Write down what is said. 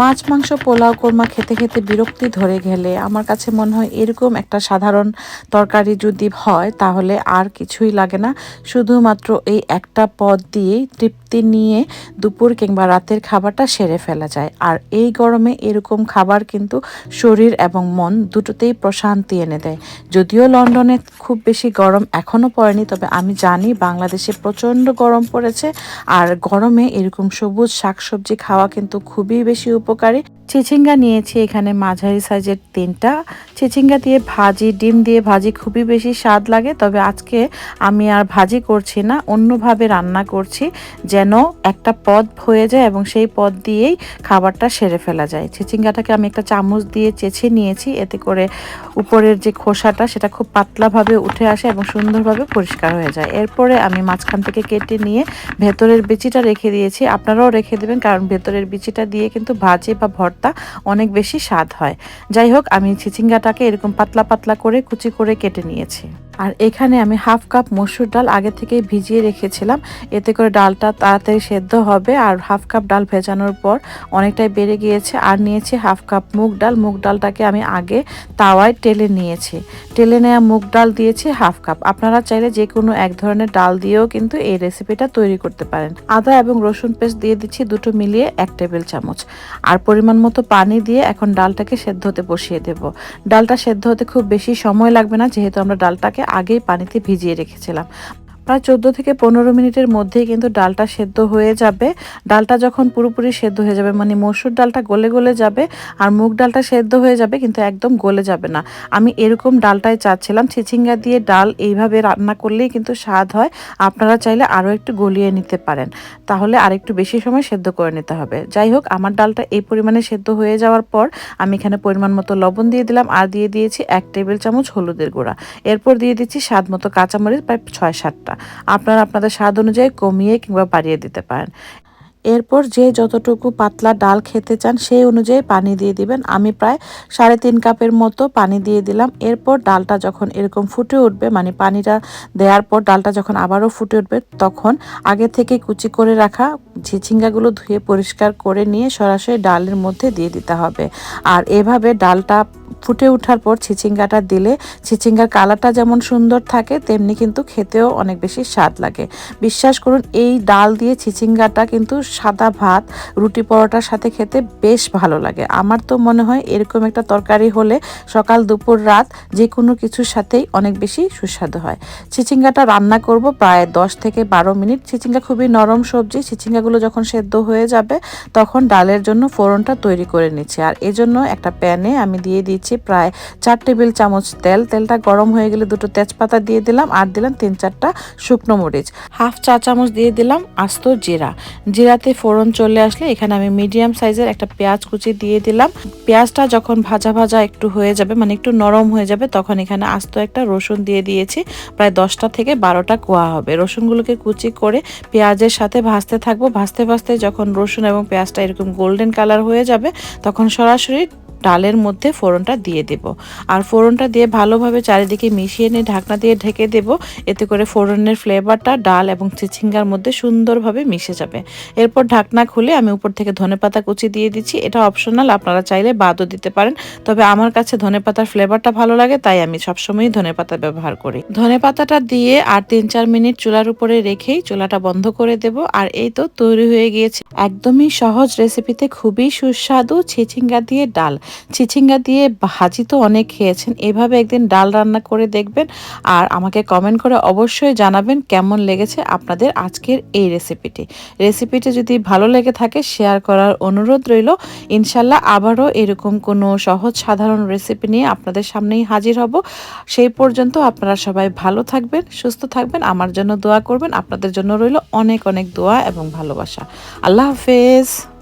মাছ, মাংস, পোলাও, কোরমা খেতে খেতে বিরক্তি ধরে গেলে আমার কাছে মনে হয় এরকম একটা সাধারণ তরকারি যদি হয় তাহলে আর কিছুই লাগে না। শুধুমাত্র এই একটা পদ দিয়েই তৃপ্তি নিয়ে দুপুর কিংবা রাতের খাবারটা সেরে ফেলা যায়। আর এই গরমে এরকম খাবার কিন্তু শরীর এবং মন দুটোতেই প্রশান্তি এনে দেয়। যদিও লন্ডনে খুব বেশি গরম এখনও পড়েনি, তবে আমি জানি বাংলাদেশে প্রচণ্ড গরম পড়েছে। আর গরমে এরকম সবুজ শাকসবজি খাওয়া কিন্তু খুবই বেশি উপকারী। চিচিঙ্গা নিয়েছি এখানে মাঝারি সাইজের তিনটা। চিচিঙ্গা দিয়ে ভাজি, ডিম দিয়ে ভাজি খুবই বেশি স্বাদ লাগে, তবে আজকে আমি আর ভাজি করছি না, অন্যভাবে রান্না করছি যেন একটা পদ হয়ে যায় এবং সেই পদ দিয়েই খাবারটা সেরে ফেলা যায়। চিচিঙ্গাটাকে আমি একটা চামচ দিয়ে চেছে নিয়েছি, এতে করে উপরের যে খোসাটা সেটা খুব পাতলাভাবে উঠে আসে এবং সুন্দরভাবে পরিষ্কার হয়ে যায়। এরপরে আমি মাঝখান থেকে কেটে নিয়ে ভেতরের বিচিটা রেখে দিয়েছি। আপনারাও রেখে দেবেন, কারণ ভেতরের বিচিটা দিয়ে কিন্তু ভাজি বা ভর্তা অনেক বেশি স্বাদ হয়। যাই হোক, আমি চিচিঙ্গাটাকে এরকম পাতলা পাতলা করে কুচি করে কেটে নিয়েছি। আর এখানে আমি হাফ কাপ মসুর ডাল আগে থেকেই ভিজিয়ে রেখেছিলাম। এতে করে ডালটা তাড়াতাড়ি সেদ্ধ হবে আর হাফ কাপ ডাল ভেজানোর পর অনেকটাই বেড়ে গিয়েছে। আর নিয়েছি হাফ কাপ মুগ ডাল। মুগ ডালটাকে আমি আগে তাওয়ায় টেলে নিয়েছি। টেলে নেওয়া মুগ ডাল দিয়েছি হাফ কাপ। আপনারা চাইলে যে কোনো এক ধরনের ডাল দিয়েও কিন্তু এই রেসিপিটা তৈরি করতে পারেন। আদা এবং রসুন পেস্ট দিয়ে দিচ্ছি দুটো মিলিয়ে এক টেবিল চামচ। আর পরিমাণ মতো পানি দিয়ে এখন ডালটাকে সেদ্ধ হতে বসিয়ে দেব। ডালটা সেদ্ধ হতে খুব বেশি সময় লাগবে না, যেহেতু আমরা ডালটাকে আগেই পানিতে ভিজিয়ে রেখেছিলাম। প্রায় চোদ্দ থেকে পনেরো মিনিটের মধ্যেই কিন্তু ডালটা সেদ্ধ হয়ে যাবে। ডালটা যখন পুরোপুরি সেদ্ধ হয়ে যাবে মানে মসুর ডালটা গলে গলে যাবে আর মুগ ডালটা সেদ্ধ হয়ে যাবে কিন্তু একদম গলে যাবে না। আমি এরকম ডালটাই চাচ্ছিলাম। চিচিঙ্গা দিয়ে ডাল এইভাবে রান্না করলেই কিন্তু স্বাদ হয়। আপনারা চাইলে আরও একটু গলিয়ে নিতে পারেন। তাহলে আরেকটু বেশি সময় সেদ্ধ করে নিতে হবে। যাই হোক, আমার ডালটা এই পরিমাণে সেদ্ধ হয়ে যাওয়ার পর আমি এখানে পরিমাণ মতো লবণ দিয়ে দিলাম আর দিয়ে দিয়েছি এক টেবিল চামচ হলুদের গুঁড়া। এরপর দিয়ে দিচ্ছি স্বাদ মতো কাঁচামরিচ, প্রায় ছয় সাতটা। আপনারা আপনাদের স্বাদ অনুযায়ী কমিয়ে কিংবা বাড়িয়ে দিতে পারেন। এরপর যে যতটুকু পাতলা ডাল খেতে চান সেই অনুযায়ী পানি দিয়ে দিবেন। আমি প্রায় সাড়ে তিন কাপের মতো পানি দিয়ে দিলাম। এরপর ডালটা যখন এরকম ফুটে উঠবে মানে পানিটা দেওয়ার পর ডালটা যখন আবারও ফুটে উঠবে, তখন আগে থেকে কুচি করে রাখা ঝিঝিঙ্গাগুলো ধুয়ে পরিষ্কার করে নিয়ে সরাসরি ডালের মধ্যে দিয়ে দিতে হবে। আর এভাবে ডালটা ফুটে ওঠার পর ছিচিঙ্গাটা দিলে ছিচিঙ্গার কালারটা যেমন সুন্দর থাকে, তেমনি কিন্তু খেতেও অনেক বেশি স্বাদ লাগে। বিশ্বাস করুন, এই ডাল দিয়ে ছিচিঙ্গাটা কিন্তু সাদা ভাত, রুটি পরোটার সাথে খেতে বেশ ভালো লাগে। আমার তো মনে হয় এরকম একটা তরকারি হলে সকাল, দুপুর, রাত যে কোনো কিছুর সাথেই অনেক বেশি সুস্বাদু হয়। চিচিঙ্গাটা রান্না করব প্রায় দশ থেকে বারো মিনিট। চিচিঙ্গা খুবই নরম সবজি। চিচিঙ্গাগুলো যখন সেদ্ধ হয়ে যাবে, তখন ডালের জন্য ফোড়নটা তৈরি করে নিচ্ছি। আর এজন্য একটা প্যানে আমি দিয়ে দিচ্ছি প্রায় চার টেবিল চামচ তেল। তেলটা গরম হয়ে গেলে দুটো তেজপাতা দিয়ে দিলাম আর দিলাম তিন চারটা শুকনো মরিচ। হাফ চা চামচ দিয়ে দিলাম আস্ত জিরা। জিরাতে ফোড়ন চলে আসলে এখানে আমি মিডিয়াম সাইজের একটা পেঁয়াজ কুচি দিয়ে দিলাম। পেঁয়াজটা যখন ভাজা ভাজা একটু হয়ে যাবে মানে একটু নরম হয়ে যাবে, তখন এখানে আস্ত একটা রসুন দিয়ে দিয়েছি। প্রায় দশটা থেকে বারোটা কোয়া হবে। রসুনগুলোকে কুচি করে পেঁয়াজের সাথে ভাজতে থাকব। ভাজতে ভাজতে যখন রসুন এবং পেঁয়াজটা এরকম গোল্ডেন কালার হয়ে যাবে, তখন সরাসরি ডালের মধ্যে ফোড়নটা দিয়ে দেব। আর ফোড়নটা দিয়ে ভালোভাবে চারিদিকে মিশিয়ে নিয়ে ঢাকনা দিয়ে ঢেকে দেব। এতে করে ফোড়নের ফ্লেভারটা ডাল এবং চিচিঙ্গার মধ্যে সুন্দরভাবে মিশে যাবে। এরপর ঢাকনা খুলে আমি উপর থেকে ধনেপাতা কুচি দিয়ে দিচ্ছি। এটা অপশনাল আপনারা চাইলে বাদও দিতে পারেন। তবে আমার কাছে ধনেপাতার ফ্লেভারটা ভালো লাগে, তাই আমি সবসময়ই ধনেপাতা ব্যবহার করি। ধনেপাতাটা দিয়ে আর তিন চার মিনিট চুলার উপরে রেখেই চুলাটা বন্ধ করে দেব। আর এই তো তৈরি হয়ে গিয়েছে। একদমই সহজ রেসিপিতে খুবই সুস্বাদু ছিচিঙ্গা দিয়ে ডাল। চিচিঙ্গা দিয়ে ভাজি তো অনেক খেয়েছেন। এভাবে একদিন ডাল রান্না করে দেখবেন আর আমাকে কমেন্ট করে অবশ্যই জানাবেন কেমন লেগেছে আপনাদের আজকের এই রেসিপিটি রেসিপিটি যদি ভালো লেগে থাকে শেয়ার করার অনুরোধ রইল। ইনশাল্লাহ আবারও এরকম কোনো সহজ সাধারণ রেসিপি নিয়ে আপনাদের সামনেই হাজির হব। সেই পর্যন্ত আপনারা সবাই ভালো থাকবেন, সুস্থ থাকবেন, আমার জন্য দোয়া করবেন। আপনাদের জন্য রইল অনেক অনেক দোয়া এবং ভালোবাসা। আল্লাহ হাফেজ।